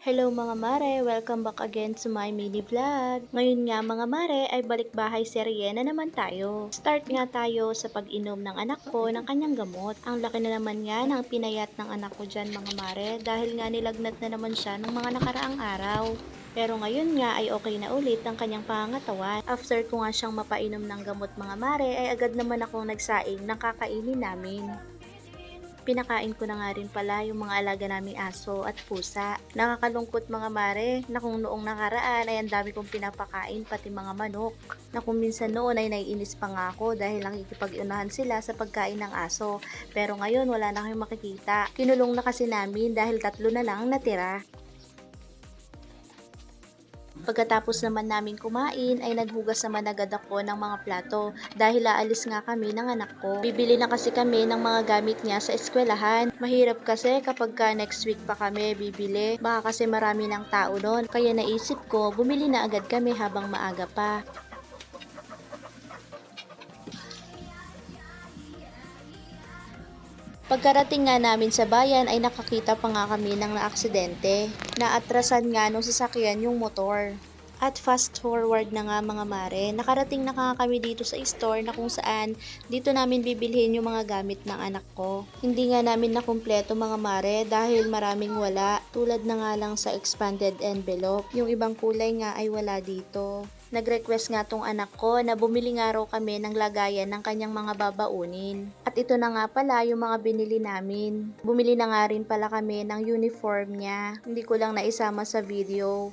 Hello mga mare! Welcome back again to my mini vlog. Ngayon nga mga mare ay balik bahay serye na naman tayo. Start nga tayo sa pag-inom ng anak ko ng kanyang gamot. Ang laki na naman nga ng pinayat ng anak ko dyan mga mare dahil nga nilagnat na naman siya ng mga nakaraang araw. Pero ngayon nga ay okay na ulit ang kanyang pangangatawan. After ko nga siyang mapainom ng gamot mga mare ay agad naman akong nagsaing ng kakainin namin pinakain ko na nga rin pala yung mga alaga naming aso at pusa. Nakakalungkot mga mare na kung noong nakaraan ay ang dami kong pinapakain pati mga manok. Na kung minsan noon ay naiinis pa nga ako dahil nakikipag-unahan sila sa pagkain ng aso. Pero ngayon wala na kayong makikita. Kinulong na kasi namin dahil tatlo na lang natira. Pagkatapos naman namin kumain ay naghugas naman agad ako ng mga plato dahil aalis nga kami ng anak ko. Bibili na kasi kami ng mga gamit niya sa eskwelahan. Mahirap kasi kapag ka next week pa kami bibili. Baka kasi marami ng tao doon. Kaya naisip ko bumili na agad kami habang maaga pa. Pagkarating nga namin sa bayan ay nakakita pa nga kami ng naaksidente. Naatrasan nga nung sasakyan yung motor. At fast forward na nga mga mare, nakarating na nga kami dito sa store na kung saan dito namin bibilhin yung mga gamit ng anak ko. Hindi nga namin nakumpleto mga mare dahil maraming wala, tulad na nga lang sa expanded envelope. Yung ibang kulay nga ay wala dito. Nag-request nga tong anak ko na bumili nga raw kami ng lagayan ng kanyang mga babaunin. At ito na nga pala yung mga binili namin. Bumili na nga rin pala kami ng uniform niya. Hindi ko lang naisama sa video.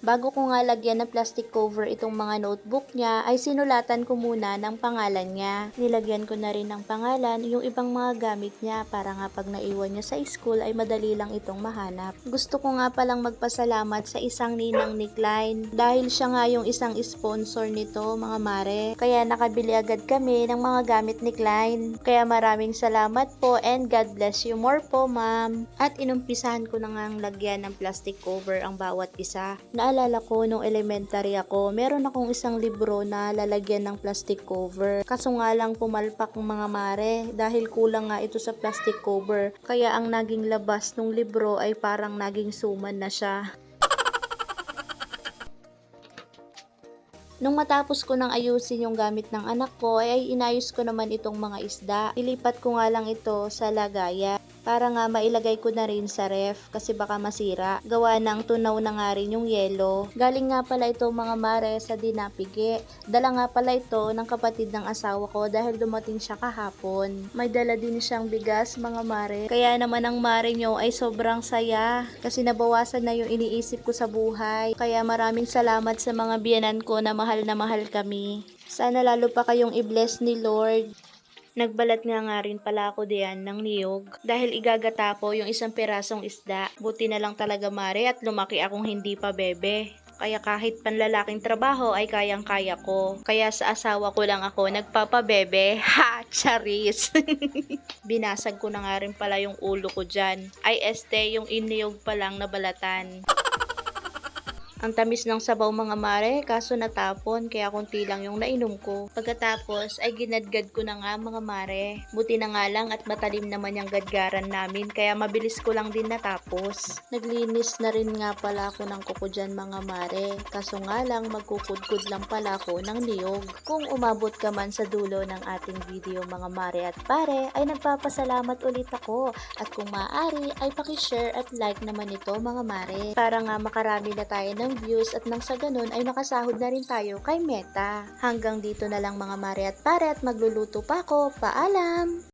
Bago ko nga lagyan ng plastic cover itong mga notebook niya, ay sinulatan ko muna ng pangalan niya. Nilagyan ko na rin ng pangalan yung ibang mga gamit niya para nga pag naiwan niya sa school ay madali lang itong mahanap. Gusto ko nga palang magpasalamat sa isang ninang ni Klein dahil siya nga yung isang sponsor nito mga mare. Kaya nakabili agad kami ng mga gamit ni Klein. Kaya maraming salamat po and God bless you more po ma'am. At inumpisahan ko na nga lagyan ng plastic cover ang bawat isa. Naalala ko nung elementary ako, meron akong isang libro na lalagyan ng plastic cover. Kaso nga lang pumalpak mga mare dahil kulang nga ito sa plastic cover. Kaya ang naging labas ng libro ay parang naging suman na siya. Nung matapos ko nang ayusin yung gamit ng anak ko, ay inayos ko naman itong mga isda. Ilipat ko nga lang ito sa lagayan para nga mailagay ko na rin sa ref kasi baka masira. Gawa ng tunaw na nga rin yung yelo. Galing nga pala ito mga mare sa dinapige. Dala nga pala ito ng kapatid ng asawa ko dahil dumating siya kahapon. May dala din siyang bigas mga mare. Kaya naman ang mare nyo ay sobrang saya kasi nabawasan na yung iniisip ko sa buhay. Kaya maraming salamat sa mga biyanan ko na mahal na mahal kami. Sana lalo pa kayong i-bless ni Lord. Nagbalat nga nga rin pala ako diyan ng niyog dahil igagata ko yung isang pirasong isda. Buti na lang talaga mare at lumaki akong hindi pa bebe. Kaya kahit panlalaking trabaho ay kayang-kaya ko. Kaya sa asawa ko lang ako nagpapabebe. Ha! Charis! Binasag ko na nga rin pala yung ulo ko dyan. Ay este, yung iniyog pa lang na balatan. Ang tamis ng sabaw mga mare, kaso natapon, kaya konti lang yung nainom ko. Pagkatapos ay ginadgad ko na nga mga mare. Buti na nga lang at matalim naman yung gadgaran namin, kaya mabilis ko lang din natapos. Naglinis na rin nga pala ako ng kuko dyan mga mare, kaso nga lang magkukudkud lang pala ako ng niyog. Kung umabot ka man sa dulo ng ating video mga mare at pare, ay nagpapasalamat ulit ako. At kung maaari, ay pakishare at like naman ito mga mare, para nga makarami na tayo ng views at nang sa ganun ay makasahod na rin tayo kay Meta. Hanggang dito na lang mga mare at pare at magluluto pa ako. Paalam!